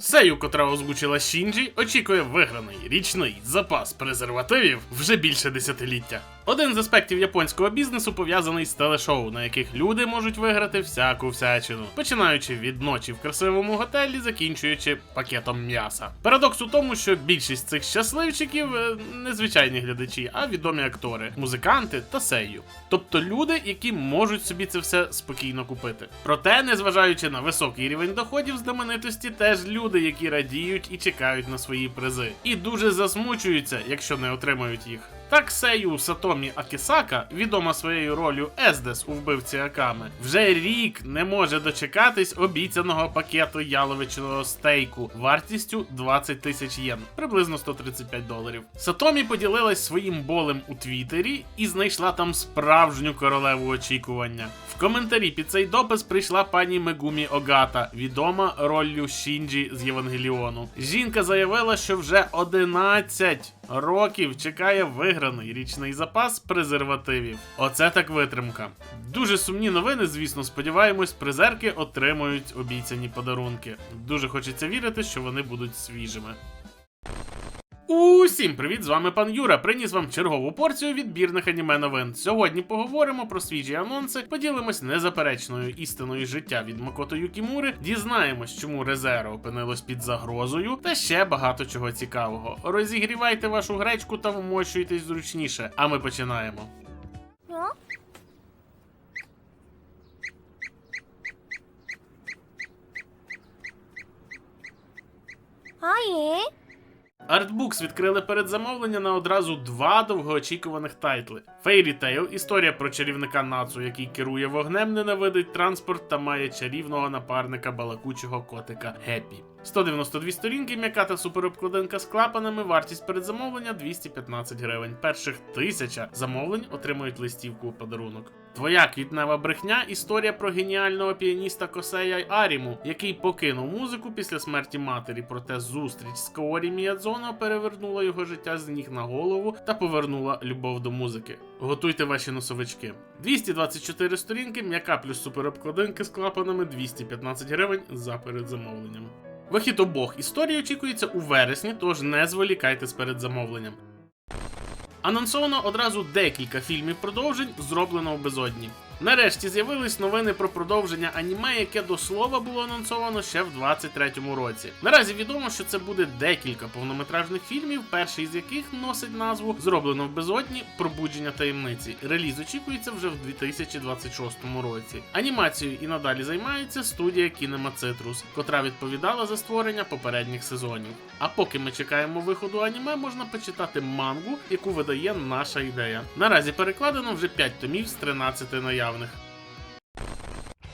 Сею, котра озвучила Шінджі, очікує виграний річний запас презервативів вже більше десятиліття. Один з аспектів японського бізнесу пов'язаний з телешоу, на яких люди можуть виграти всяку всячину, починаючи від ночі в красивому готелі, закінчуючи пакетом м'яса. Парадокс у тому, що більшість цих щасливчиків е, не звичайні глядачі, а відомі актори, музиканти та сею. Тобто люди, які можуть собі це все спокійно купити. Проте, незважаючи на високий рівень доходів знаменитості, теж люди, які радіють і чекають на свої призи, і дуже засмучуються, якщо не отримають їх. Так Сею Сатомі Акісака, відома своєю ролью Ездес у вбивці Аками, вже рік не може дочекатись обіцяного пакету яловичного стейку вартістю 20 тисяч єн, приблизно 135 доларів. Сатомі поділилась своїм болем у Твіттері і знайшла там справжню королеву очікування. В коментарі під цей допис прийшла пані Мегумі Огата, відома роллю Шінджі з Євангеліону. Жінка заявила, що вже 11 років чекає виграний річний запас презервативів. Оце так витримка. Дуже сумні новини, звісно, сподіваємось, призерки отримують обіцяні подарунки. Дуже хочеться вірити, що вони будуть свіжими. Усім привіт, з вами пан Юра. Приніс вам чергову порцію відбірних аніме новин. Сьогодні поговоримо про свіжі анонси, поділимось незаперечною істиною життя від Макото Юкімури, дізнаємось, чому Резеро опинилось під загрозою, та ще багато чого цікавого. Розігрівайте вашу гречку та вмощуйтесь зручніше. А ми починаємо. А? Artbooks відкрили передзамовлення на одразу два довгоочікуваних тайтли: Fairy Tail – історія про чарівника Нацу, який керує вогнем, ненавидить транспорт та має чарівного напарника балакучого котика Геппі. 192 сторінки, м'яка та суперобкладинка з клапанами, вартість передзамовлення 215 гривень. Перших тисяча замовлень отримують листівку у подарунок. Твоя квітнева брехня історія про геніального піаніста Косея Аріму, який покинув музику після смерті матері. Проте зустріч з Каорі Міядзоно перевернула його життя з ніг на голову та повернула любов до музики. Готуйте ваші носовички. 224 сторінки, м'яка плюс суперобкладинки з клапанами 215 гривень за передзамовленням. Вихід обох історій очікується у вересні, тож не зволікайте з передзамовленням. Анонсовано одразу декілька фільмів продовжень, зроблено в безодні. Нарешті з'явились новини про продовження аніме, яке до слова було анонсовано ще в 23-му році. Наразі відомо, що це буде декілька повнометражних фільмів, перший з яких носить назву Зроблено в безодні пробудження таємниці. Реліз очікується вже в 2026 році. Анімацією і надалі займається студія Kinema Citrus, котра відповідала за створення попередніх сезонів. А поки ми чекаємо виходу аніме, можна почитати мангу, яку видає наша ідея. Наразі перекладено вже 5 томів з 13 наявних.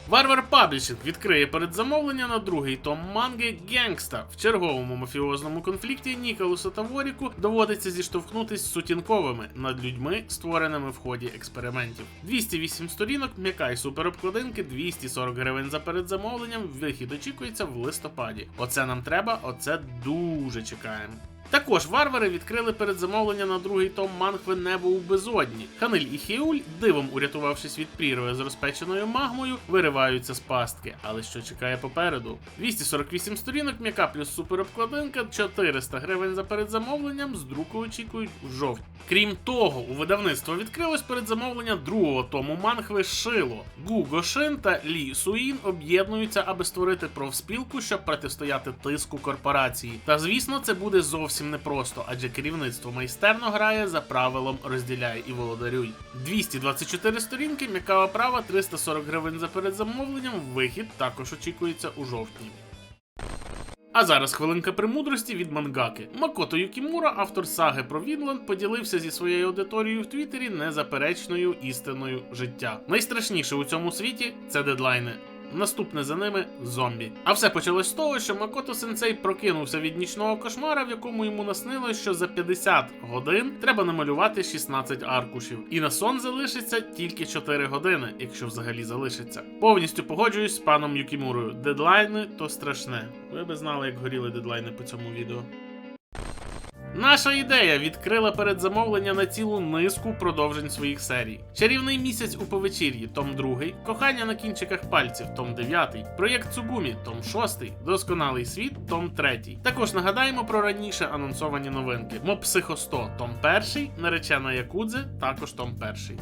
Варвар Паблішинг відкриє передзамовлення на другий том манги Генгста. В черговому мафіозному конфлікті Ніколасу та Воріку доводиться зіштовхнутись з сутінковими над людьми, створеними в ході експериментів. 208 сторінок, м'яка і суперобкладинки, 240 гривень за передзамовленням. Вихід очікується в листопаді. Оце нам треба, оце дуже чекаємо. Також варвари відкрили передзамовлення на другий том мангви Небо у безодні. Ханиль і Хіуль, дивом урятувавшись від прірви з розпеченою магмою, вириваються з пастки. Але що чекає попереду? 248 сторінок, м'яка плюс суперобкладинка, 400 гривень за передзамовленням, з друку очікують у жовтні. Крім того, у видавництво відкрилось передзамовлення другого тому мангви Шило. Гу Гошин та Лі Суїн об'єднуються, аби створити профспілку, щоб протистояти тиску корпорації. Та звісно, це буде зовсім непросто, адже керівництво майстерно грає за правилом розділяй і володарюй. 224 сторінки, м'яка оправа, 340 гривень за передзамовленням. Вихід також очікується у жовтні. А зараз хвилинка премудрості від мангаки. Макото Юкімура, автор саги про Вінланд, поділився зі своєю аудиторією в Твіттері незаперечною істиною життя. Найстрашніше у цьому світі це дедлайни. Наступне за ними зомбі. А все почалось з того, що Макото Сенсей прокинувся від нічного кошмара, в якому йому наснилось, що за 50 годин треба намалювати 16 аркушів. І на сон залишиться тільки 4 години, якщо взагалі залишиться. Повністю погоджуюсь з паном Юкімурою. Дедлайни то страшне. Ви би знали, як горіли дедлайни по цьому відео. Наша ідея відкрила передзамовлення на цілу низку продовжень своїх серій. Чарівний місяць у повечір'ї, том 2, Кохання на кінчиках пальців, том 9, Проєкт Цугумі, том 6, Досконалий світ, том 3. Також нагадаємо про раніше анонсовані новинки: Моб Психо 100, том 1, Наречена Якудзе, також том 1.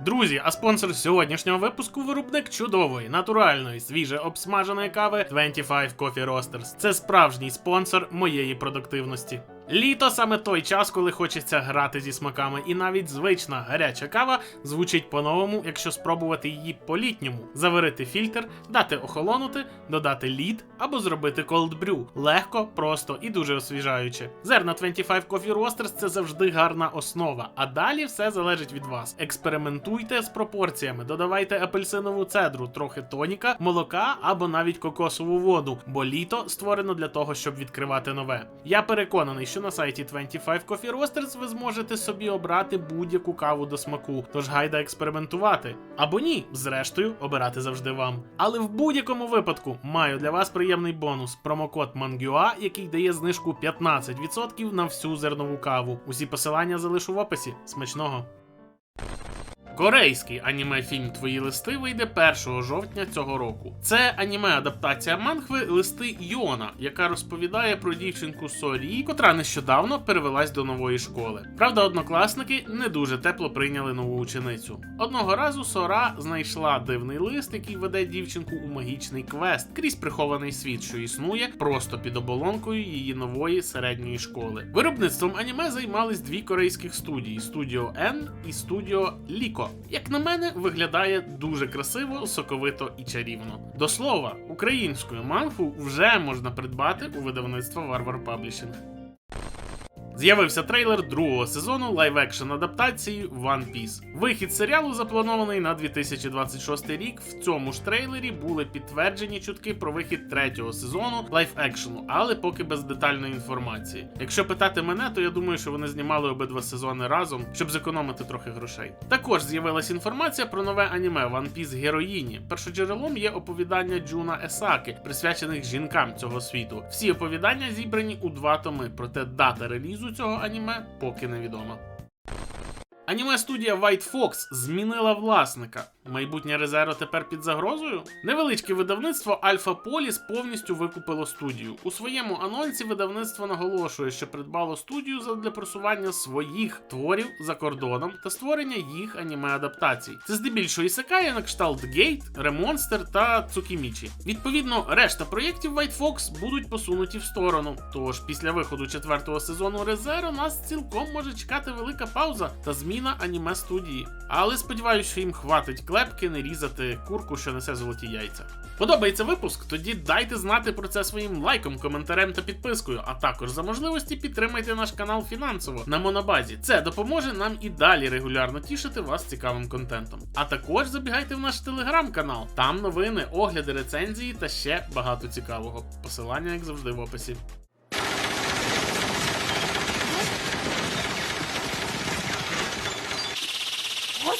Друзі, а спонсор сьогоднішнього випуску виробник чудової, натуральної, свіже обсмаженої кави 25 Coffee Roasters. Це справжній спонсор моєї продуктивності. Літо саме той час, коли хочеться грати зі смаками, і навіть звична гаряча кава звучить по-новому, якщо спробувати її по-літньому. Заварити фільтр, дати охолонути, додати лід або зробити brew. Легко, просто і дуже освіжаюче. Зерна 25 Coffee Roasters – це завжди гарна основа, а далі все залежить від вас. Експериментуйте з пропорціями, додавайте апельсинову цедру, трохи тоніка, молока або навіть кокосову воду, бо літо створено для того, щоб відкривати нове. Я переконаний, що на сайті 25 Coffee Roasters ви зможете собі обрати будь-яку каву до смаку, тож гайда експериментувати. Або ні, зрештою, обирати завжди вам. Але в будь-якому випадку маю для вас приємний бонус промокод MANGUA, який дає знижку 15% на всю зернову каву. Усі посилання залишу в описі. Смачного! Корейський аніме-фільм Твої листи вийде 1 жовтня цього року. Це аніме-адаптація манхви Листи Йона, яка розповідає про дівчинку Сорі, котра нещодавно перевелась до нової школи. Правда, однокласники не дуже тепло прийняли нову ученицю. Одного разу Сора знайшла дивний лист, який веде дівчинку у магічний квест крізь прихований світ, що існує просто під оболонкою її нової середньої школи. Виробництвом аніме займались дві корейських студії: студіо N і студіо Ліко. Як на мене, виглядає дуже красиво, соковито і чарівно. До слова, українською манфу вже можна придбати у видавництва Warwar Publishing. З'явився трейлер другого сезону лайв-екшн адаптації One Piece. Вихід серіалу запланований на 2026 рік. В цьому ж трейлері були підтверджені чутки про вихід третього сезону лайв-екшену, але поки без детальної інформації. Якщо питати мене, то я думаю, що вони знімали обидва сезони разом, щоб зекономити трохи грошей. Також з'явилася інформація про нове аніме One Piece Героїні. Першоджерелом є оповідання Джуна Есаки, присвячених жінкам цього світу. Всі оповідання зібрані у два томи, проте дата релізу цього аніме поки невідома. Аніме студія White Fox змінила власника. Майбутнє Резеро тепер під загрозою? Невеличке видавництво Альфа Поліс повністю викупило студію. У своєму анонсі видавництво наголошує, що придбало студію задля просування своїх творів за кордоном та створення їх аніме-адаптацій. Це здебільшого ісекає на кшталт Гейт, Ремонстер та Цукімічі. Відповідно, решта проєктів White Fox будуть посунуті в сторону. Тож після виходу четвертого сезону Резеро нас цілком може чекати велика пауза та зміна аніме студії. Але сподіваюся, що їм хватить клепки не різати курку, що несе золоті яйця. Подобається випуск? Тоді дайте знати про це своїм лайком, коментарем та підпискою, а також за можливості підтримайте наш канал фінансово на монобазі. Це допоможе нам і далі регулярно тішити вас цікавим контентом. А також забігайте в наш телеграм-канал. Там новини, огляди, рецензії та ще багато цікавого. Посилання, як завжди, в описі.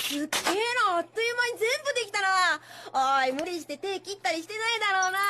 すっげえなあっという間に全部できたなおい無理して手切ったりしてないだろうな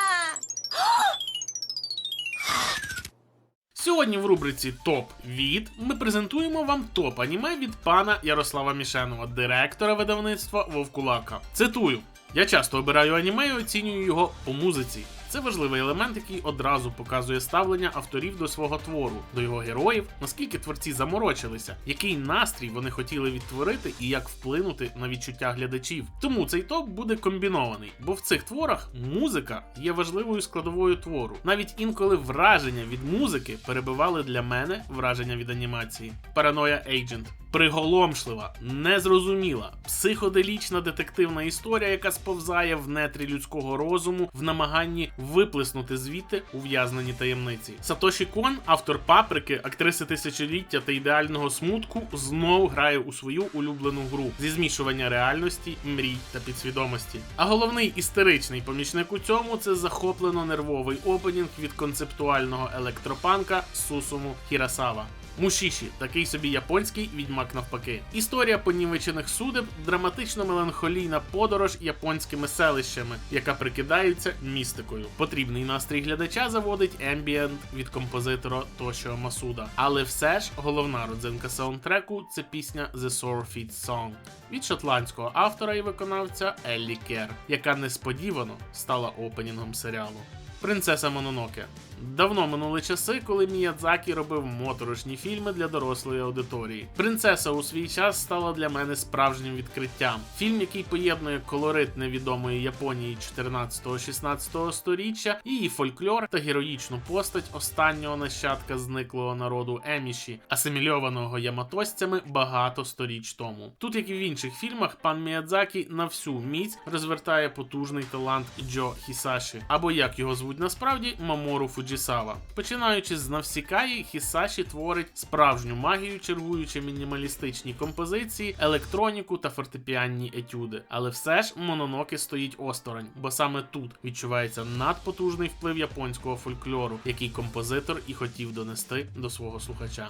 Сьогодні в рубриці Топ від ми презентуємо вам топ аніме від пана Ярослава Мішенова, директора видавництва Вовкулака. Цитую: я часто обираю аніме і оцінюю його по музиці. Це важливий елемент, який одразу показує ставлення авторів до свого твору, до його героїв, наскільки творці заморочилися, який настрій вони хотіли відтворити і як вплинути на відчуття глядачів. Тому цей топ буде комбінований, бо в цих творах музика є важливою складовою твору. Навіть інколи враження від музики перебивали для мене враження від анімації. Параноя Agent. Приголомшлива, незрозуміла, психоделічна детективна історія, яка сповзає в нетрі людського розуму в намаганні виплеснути звідти ув'язнені таємниці. Сатоші Кон, автор паприки, актриси тисячоліття та ідеального смутку, знов грає у свою улюблену гру зі змішування реальності, мрій та підсвідомості. А головний істеричний помічник у цьому це захоплено нервовий опенінг від концептуального електропанка Сусуму Хірасава. Мушіші, такий собі японський відьмак навпаки. Історія понівечених судеб драматично меланхолійна подорож японськими селищами, яка прикидається містикою. Потрібний настрій глядача заводить ембієнт від композитора Тошіо Масуда. Але все ж головна родзинка саундтреку це пісня The Surfeit Song від шотландського автора і виконавця Еллі Кер, яка несподівано стала опенінгом серіалу. Принцеса Мононоке. Давно минули часи, коли Міядзакі робив моторошні фільми для дорослої аудиторії. Принцеса у свій час стала для мене справжнім відкриттям. Фільм, який поєднує колорит невідомої Японії 14-16 сторіччя, її фольклор та героїчну постать останнього нащадка зниклого народу Еміші, асимільованого яматосцями багато сторіч тому. Тут, як і в інших фільмах, пан Міядзакі на всю міць розвертає потужний талант Джо Хісаші, або як його звуть насправді Мамору Фуджісава. Починаючи з Навсікаї, Хісаші творить справжню магію, чергуючи мінімалістичні композиції, електроніку та фортепіанні етюди. Але все ж Мононоке стоїть осторонь, бо саме тут відчувається надпотужний вплив японського фольклору, який композитор і хотів донести до свого слухача.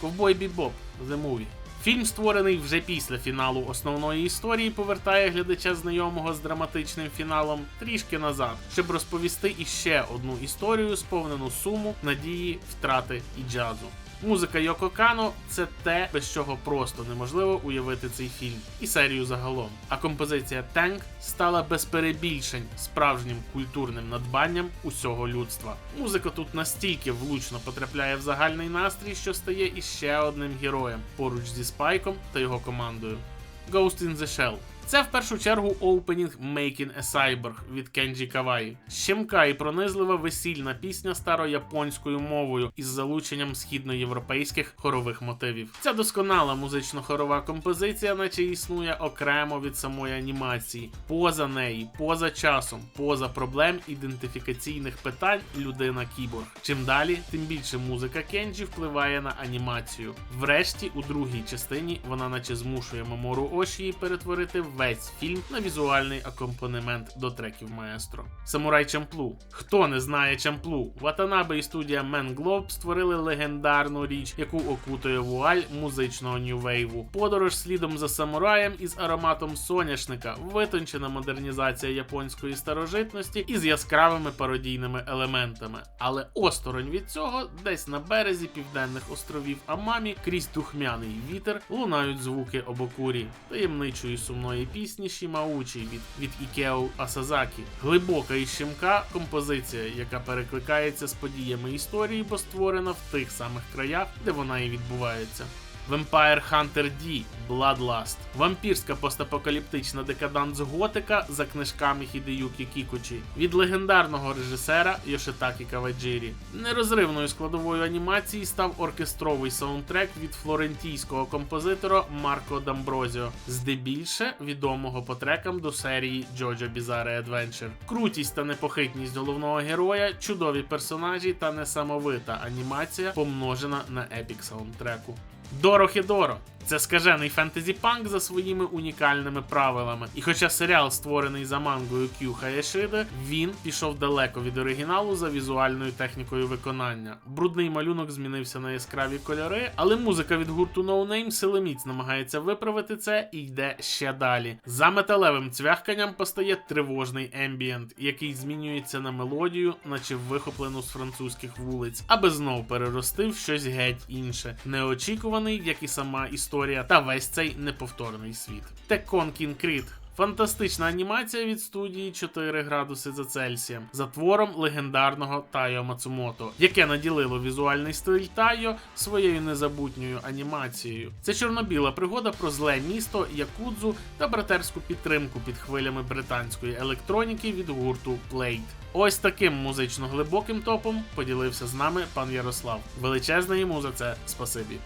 Ковбой Бібоп The Movie. Фільм, створений вже після фіналу основної історії, повертає глядача знайомого з драматичним фіналом трішки назад, щоб розповісти іще одну історію, сповнену суму, надії, втрати і джазу. Музика Йоко Кано це те, без чого просто неможливо уявити цей фільм і серію загалом. А композиція Танк стала без перебільшень справжнім культурним надбанням усього людства. Музика тут настільки влучно потрапляє в загальний настрій, що стає іще одним героєм поруч зі Спайком та його командою. Ghost in the Shell. Це в першу чергу оупенінг Making a Cyborg від Кенджі Каваї. Щемка і пронизлива весільна пісня старояпонською мовою із залученням східноєвропейських хорових мотивів. Ця досконала музично-хорова композиція, наче існує окремо від самої анімації, поза неї, поза часом, поза проблем ідентифікаційних питань людина кіборг. Чим далі, тим більше музика Кенджі впливає на анімацію. Врешті, у другій частині, вона наче змушує Мамору Ошії перетворити весь фільм на візуальний акомпанемент до треків маестро. Самурай Чамплу. Хто не знає Чамплу? Ватанабе і студія Globe створили легендарну річ, яку окутує вуаль музичного нью-вейву. Подорож слідом за самураєм із ароматом соняшника, витончена модернізація японської старожитності із яскравими пародійними елементами. Але осторонь від цього, десь на березі південних островів Амамі, крізь духмяний вітер лунають звуки обокурі, таємничої сумної пісні Шімаучі від, від Ікео Асазакі. Глибока і щемка композиція, яка перекликається з подіями історії, бо створена в тих самих краях, де вона і відбувається. Vampire Hunter D Bloodlust. Вампірська постапокаліптична декаданс готика за книжками Хідеюкі Кікучі від легендарного режисера Йошитакі Каваджирі. Нерозривною складовою анімації став оркестровий саундтрек від флорентійського композитора Марко Дамброзіо, здебільше відомого по трекам до серії Jojo Bizarre Adventure. Крутість та непохитність головного героя, чудові персонажі та несамовита анімація, помножена на епік саундтреку. Дорохідоро. Це скажений фентезі панк за своїми унікальними правилами. І хоча серіал створений за мангою Кю Хаєшиде, він пішов далеко від оригіналу за візуальною технікою виконання. Брудний малюнок змінився на яскраві кольори, але музика від гурту No Name силоміць намагається виправити це і йде ще далі. За металевим цвяхканням постає тривожний ембієнт, який змінюється на мелодію, наче вихоплену з французьких вулиць, аби знов перерости в щось геть інше, неочікуваний, як і сама історія, та весь цей неповторний світ. King Creed Фантастична анімація від студії 4 градуси за Цельсієм за твором легендарного Тайо Мацумото, яке наділило візуальний стиль Тайо своєю незабутньою анімацією. Це чорно-біла пригода про зле місто Якудзу та братерську підтримку під хвилями британської електроніки від гурту Blade. Ось таким музично глибоким топом поділився з нами пан Ярослав. Величезна йому за це спасибі.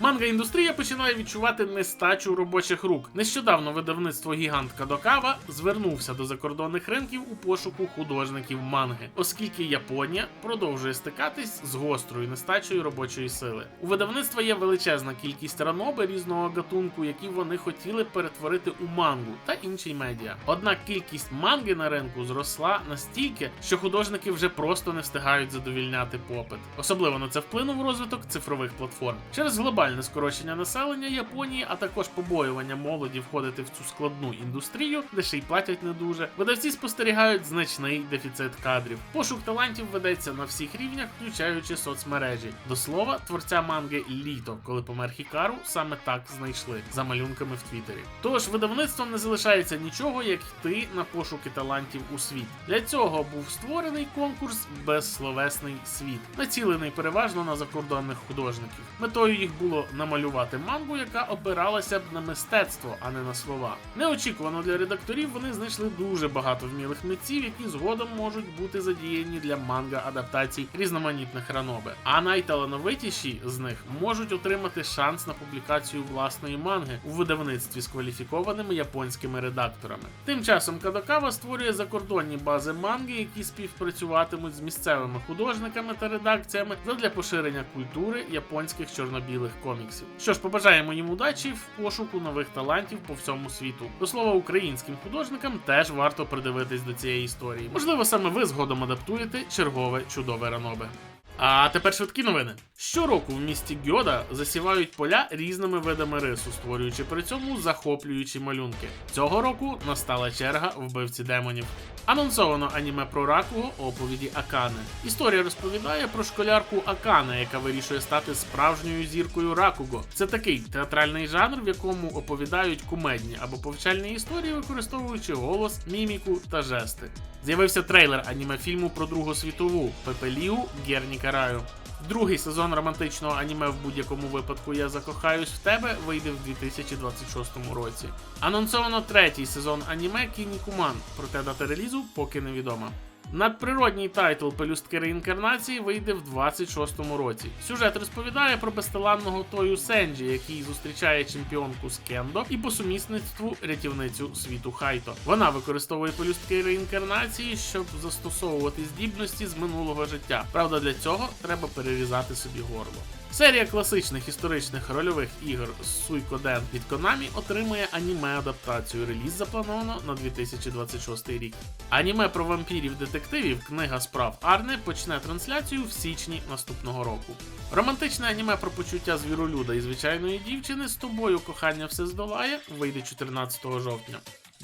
Манга індустрія починає відчувати нестачу робочих рук. Нещодавно видавництво гігант Кадокава звернувся до закордонних ринків у пошуку художників манги, оскільки Японія продовжує стикатись з гострою нестачею робочої сили. У видавництва є величезна кількість раноби різного гатунку, які вони хотіли перетворити у мангу та інші медіа. Однак кількість манги на ринку зросла настільки, що художники вже просто не встигають задовільняти попит. Особливо на це вплинув розвиток цифрових платформ через глобальну максимальне скорочення населення Японії, а також побоювання молоді входити в цю складну індустрію, де ще й платять не дуже, видавці спостерігають значний дефіцит кадрів. Пошук талантів ведеться на всіх рівнях, включаючи соцмережі. До слова, творця манги Літо, коли помер Хікару, саме так знайшли за малюнками в Твіттері. Тож видавництвом не залишається нічого, як йти на пошуки талантів у світ. Для цього був створений конкурс Безсловесний світ, націлений переважно на закордонних художників. Метою їх було намалювати мангу, яка опиралася б на мистецтво, а не на слова. Неочікувано для редакторів вони знайшли дуже багато вмілих митців, які згодом можуть бути задіяні для манга адаптацій різноманітних ранобе. А найталановитіші з них можуть отримати шанс на публікацію власної манги у видавництві з кваліфікованими японськими редакторами. Тим часом Кадокава створює закордонні бази манги, які співпрацюватимуть з місцевими художниками та редакціями задля поширення культури японських чорно-білих коміксів. Що ж, побажаємо їм удачі в пошуку нових талантів по всьому світу. До слова, українським художникам теж варто придивитись до цієї історії. Можливо, саме ви згодом адаптуєте чергове чудове ранобе. А тепер швидкі новини. Щороку в місті Гьода засівають поля різними видами рису, створюючи при цьому захоплюючі малюнки. Цього року настала черга вбивці демонів. Анонсовано аніме про Ракуго оповіді Акане. Історія розповідає про школярку Акане, яка вирішує стати справжньою зіркою Ракуго. Це такий театральний жанр, в якому оповідають кумедні або повчальні історії, використовуючи голос, міміку та жести. З'явився трейлер аніме фільму про Другу світову Пепеліу Герніка Раю. Другий сезон романтичного аніме в будь-якому випадку Я закохаюсь в тебе вийде в 2026 році. Анонсовано третій сезон аніме Кінікуман, проте дата релізу поки невідома. Надприродній тайтл Пелюстки реінкарнації вийде в 26-му році. Сюжет розповідає про безталанного Тою Сенджі, який зустрічає чемпіонку з кендо і по сумісництву рятівницю світу Хайто. Вона використовує пелюстки реінкарнації, щоб застосовувати здібності з минулого життя. Правда, для цього треба перерізати собі горло. Серія класичних історичних рольових ігор Suikoden від Konami отримує аніме-адаптацію. Реліз заплановано на 2026 рік. Аніме про вампірів-детективів Книга справ Арне почне трансляцію в січні наступного року. Романтичне аніме про почуття звіролюда і звичайної дівчини з тобою кохання все здолає вийде 14 жовтня.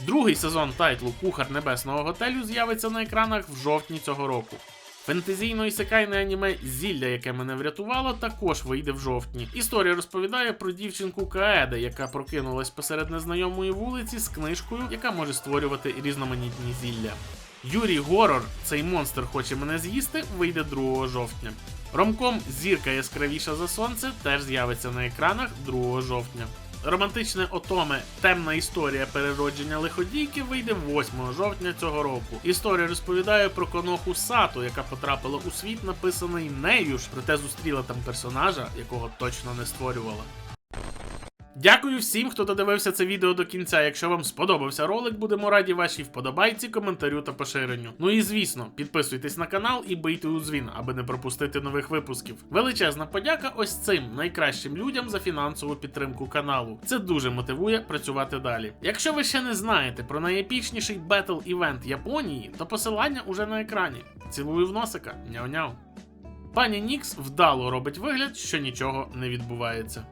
Другий сезон тайтлу Кухар Небесного готелю з'явиться на екранах в жовтні цього року. Фентезійно ісекайне аніме Зілля, яке мене врятувало, також вийде в жовтні. Історія розповідає про дівчинку Каеде, яка прокинулась посеред незнайомої вулиці з книжкою, яка може створювати різноманітні зілля. Юрій Горор, цей монстр хоче мене з'їсти, вийде 2 жовтня. Ромком Зірка яскравіша за сонце теж з'явиться на екранах 2 жовтня. Романтичне отоме Темна історія переродження лиходійки вийде 8 жовтня цього року. Історія розповідає про коноху Сату, яка потрапила у світ, написаний нею ж, проте зустріла там персонажа, якого точно не створювала. Дякую всім, хто додивився це відео до кінця. Якщо вам сподобався ролик, будемо раді вашій вподобайці, коментарю та поширенню. Ну і звісно, підписуйтесь на канал і бийте у дзвін, аби не пропустити нових випусків. Величезна подяка ось цим найкращим людям за фінансову підтримку каналу. Це дуже мотивує працювати далі. Якщо ви ще не знаєте про найепічніший бетл івент Японії, то посилання уже на екрані. Цілую в носика, няу-няу. Пані Нікс вдало робить вигляд, що нічого не відбувається.